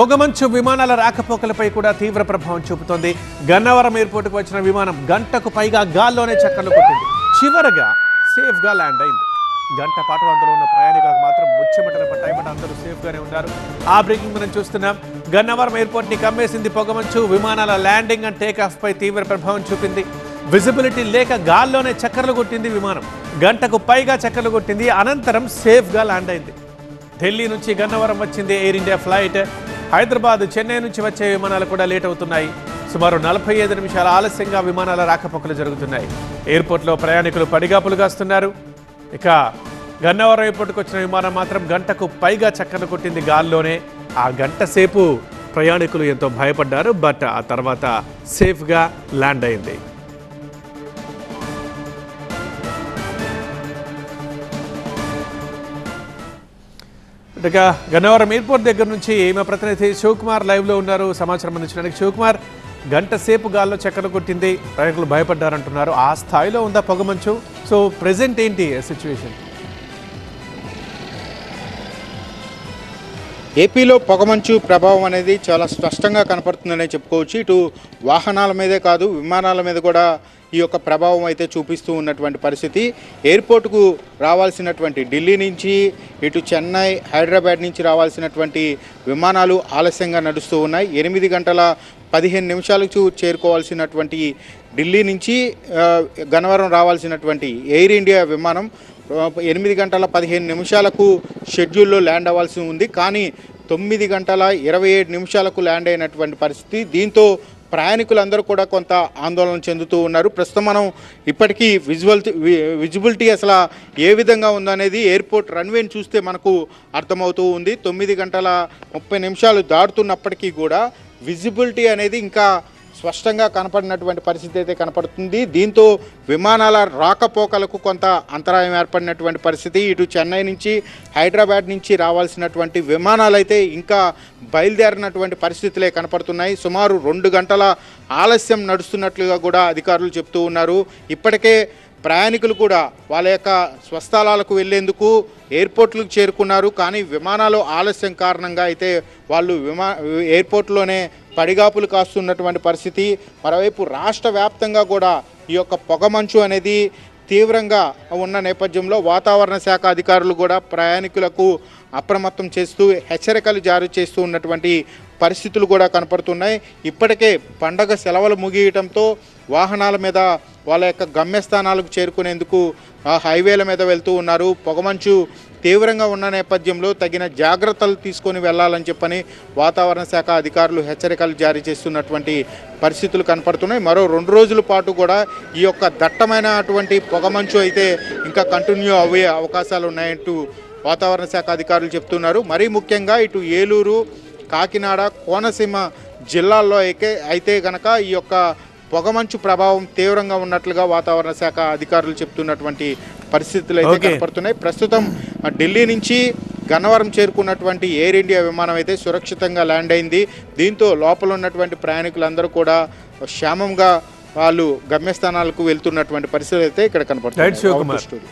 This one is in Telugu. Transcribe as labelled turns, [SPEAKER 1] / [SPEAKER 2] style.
[SPEAKER 1] పొగమంచు విమానాల రాకపోకలపై కూడా తీవ్ర ప్రభావం చూపుతోంది. గన్నవరం ఎయిర్పోర్ట్కు వచ్చిన విమానం గంటకు పైగా గాల్లోనే చక్కర్లు కొట్టింది. చివరగా సేఫ్గా ల్యాండ్ అయింది. గంట పాటు అందులో ఉన్న ప్రయాణికులకు మాత్రం ముచ్చెమటలు పట్టాయమట అందరూ సేఫ్గానే ఉన్నారు. ఆ బ్రేకింగ్ మనం చూస్తున్నాం. గన్నవరం ఎయిర్పోర్ట్ని కమ్మేసింది పొగమంచు విమానాల ల్యాండింగ్ అండ్ టేక్ పై తీవ్ర ప్రభావం చూపింది. విజిబిలిటీ లేక గాల్లోనే చక్కర్లు కొట్టింది విమానం. గంటకు పైగా చక్కర్లు కొట్టింది. అనంతరం సేఫ్గా ల్యాండ్ అయింది. ఢిల్లీ నుంచి గన్నవరం వచ్చింది Air India flight. Hyderabad Chennai నుంచి వచ్చే విమానాలు కూడా లేట్ అవుతున్నాయి. సుమారు నలభై ఐదు నిమిషాల ఆలస్యంగా విమానాల రాకపోకలు జరుగుతున్నాయి. ఎయిర్పోర్ట్లో ప్రయాణికులు పడిగాపులు కాస్తున్నారు. ఇక గన్నవరం ఎయిర్పోర్ట్కి వచ్చిన విమానం మాత్రం గంటకు పైగా చక్కర్లు కొట్టింది గాల్లోనే. ఆ గంట సేపు ప్రయాణికులు ఎంతో భయపడ్డారు బట్ ఆ తర్వాత సేఫ్గా ల్యాండ్ అయింది. ఇక గన్నవరం ఎయిర్పోర్ట్ దగ్గర నుంచి మా ప్రతినిధి శివకుమార్ లైవ్లో ఉన్నారు. సమాచారం అందించడానికి శివకుమార్ గంట సేపు గాల్లో చక్కర్లు కొట్టింది. ప్రయాణికులు భయపడ్డారంటున్నారు. ఆ స్థాయిలో ఉందా పొగమంచు సో ప్రజెంట్ ఏంటి సిచ్యువేషన్
[SPEAKER 2] ఏపీలో పొగమంచు ప్రభావం అనేది చాలా స్పష్టంగా కనపడుతుందనే చెప్పుకోవచ్చు. ఇటు వాహనాల మీదే కాదు విమానాల మీద కూడా ఈ యొక్క ప్రభావం అయితే చూపిస్తూ ఉన్నటువంటి పరిస్థితి. ఎయిర్పోర్ట్కు రావాల్సినటువంటి ఢిల్లీ నుంచి ఇటు చెన్నై హైదరాబాద్ నుంచి రావాల్సినటువంటి విమానాలు ఆలస్యంగా నడుస్తూ ఉన్నాయి. ఎనిమిది గంటల పదిహేను నిమిషాలకు చేరుకోవాల్సినటువంటి ఢిల్లీ నుంచి గన్నవరం రావాల్సినటువంటి ఎయిర్ ఇండియా విమానం ఎనిమిది గంటల పదిహేను నిమిషాలకు షెడ్యూల్లో ల్యాండ్ అవ్వాల్సి ఉంది. కానీ తొమ్మిది గంటల ఇరవై ఏడు నిమిషాలకు ల్యాండ్ అయినటువంటి పరిస్థితి. దీంతో ప్రయాణికులందరూ కూడా కొంత ఆందోళన చెందుతూ ఉన్నారు. ప్రస్తుతం మనం ఇప్పటికీ విజువల్ విజిబిలిటీ అసలు ఏ విధంగా ఉందనేది ఎయిర్పోర్ట్ రన్వేని చూస్తే మనకు అర్థమవుతూ ఉంది. తొమ్మిది గంటల ముప్పై నిమిషాలు దాటుతున్నప్పటికీ కూడా విజిబిలిటీ అనేది ఇంకా స్పష్టంగా కనపడినటువంటి పరిస్థితి అయితే కనపడుతుంది. దీంతో విమానాల రాకపోకలకు కొంత అంతరాయం ఏర్పడినటువంటి పరిస్థితి. ఇటు చెన్నై నుంచి హైదరాబాద్ నుంచి రావాల్సినటువంటి విమానాలు అయితే ఇంకా బయలుదేరినటువంటి పరిస్థితులే కనపడుతున్నాయి. సుమారు రెండు గంటల ఆలస్యం నడుస్తున్నట్లుగా కూడా అధికారులు చెప్తూ ఉన్నారు. ఇప్పటికే ప్రయాణికులు కూడా వాళ్ళ యొక్క స్వస్థలాలకు వెళ్ళేందుకు ఎయిర్పోర్ట్లకు చేరుకున్నారు. కానీ విమానాలు ఆలస్యం కారణంగా అయితే వాళ్ళు విమా ఎయిర్పోర్ట్లోనే పడిగాపులు కాస్తున్నటువంటి పరిస్థితి. మరోవైపు రాష్ట్ర వ్యాప్తంగా కూడా ఈ యొక్క పొగమంచు అనేది తీవ్రంగా ఉన్న నేపథ్యంలో వాతావరణ శాఖ అధికారులు కూడా ప్రయాణికులకు అప్రమత్తం చేస్తూ హెచ్చరికలు జారీ చేస్తూ ఉన్నటువంటి పరిస్థితులు కూడా కనపడుతున్నాయి. ఇప్పటికే పండగ సెలవులు ముగియటంతో వాహనాల మీద వాళ్ళ యొక్క గమ్యస్థానాలకు చేరుకునేందుకు హైవేల మీద వెళ్తూ ఉన్నారు. పొగమంచు తీవ్రంగా ఉన్న నేపథ్యంలో తగిన జాగ్రత్తలు తీసుకొని వెళ్ళాలని చెప్పని వాతావరణ శాఖ అధికారులు హెచ్చరికలు జారీ చేస్తున్నటువంటి పరిస్థితులు కనపడుతున్నాయి. మరో రెండు రోజుల పాటు కూడా ఈ యొక్క దట్టమైనటువంటి పొగమంచు అయితే ఇంకా కంటిన్యూ అయ్యే అవకాశాలు ఉన్నాయంటూ వాతావరణ శాఖ అధికారులు చెప్తున్నారు. మరీ ముఖ్యంగా ఇటు ఏలూరు కాకినాడ కోనసీమ జిల్లాల్లో అయితే అయితే గనక ఈ యొక్క పొగమంచు ప్రభావం తీవ్రంగా ఉన్నట్లుగా వాతావరణ శాఖ అధికారులు చెప్తున్నటువంటి పరిస్థితులు అయితే. కనపడుతున్నాయి. ప్రస్తుతం ఢిల్లీ నుంచి గన్నవరం చేరుకున్నటువంటి ఎయిర్ ఇండియా విమానం అయితే సురక్షితంగా ల్యాండ్ అయింది. దీంతో లోపల ఉన్నటువంటి ప్రయాణికులందరూ కూడా క్షేమంగా వాళ్ళు గమ్యస్థానాలకు వెళ్తున్నటువంటి పరిస్థితులు అయితే ఇక్కడ. కనపడుతుంది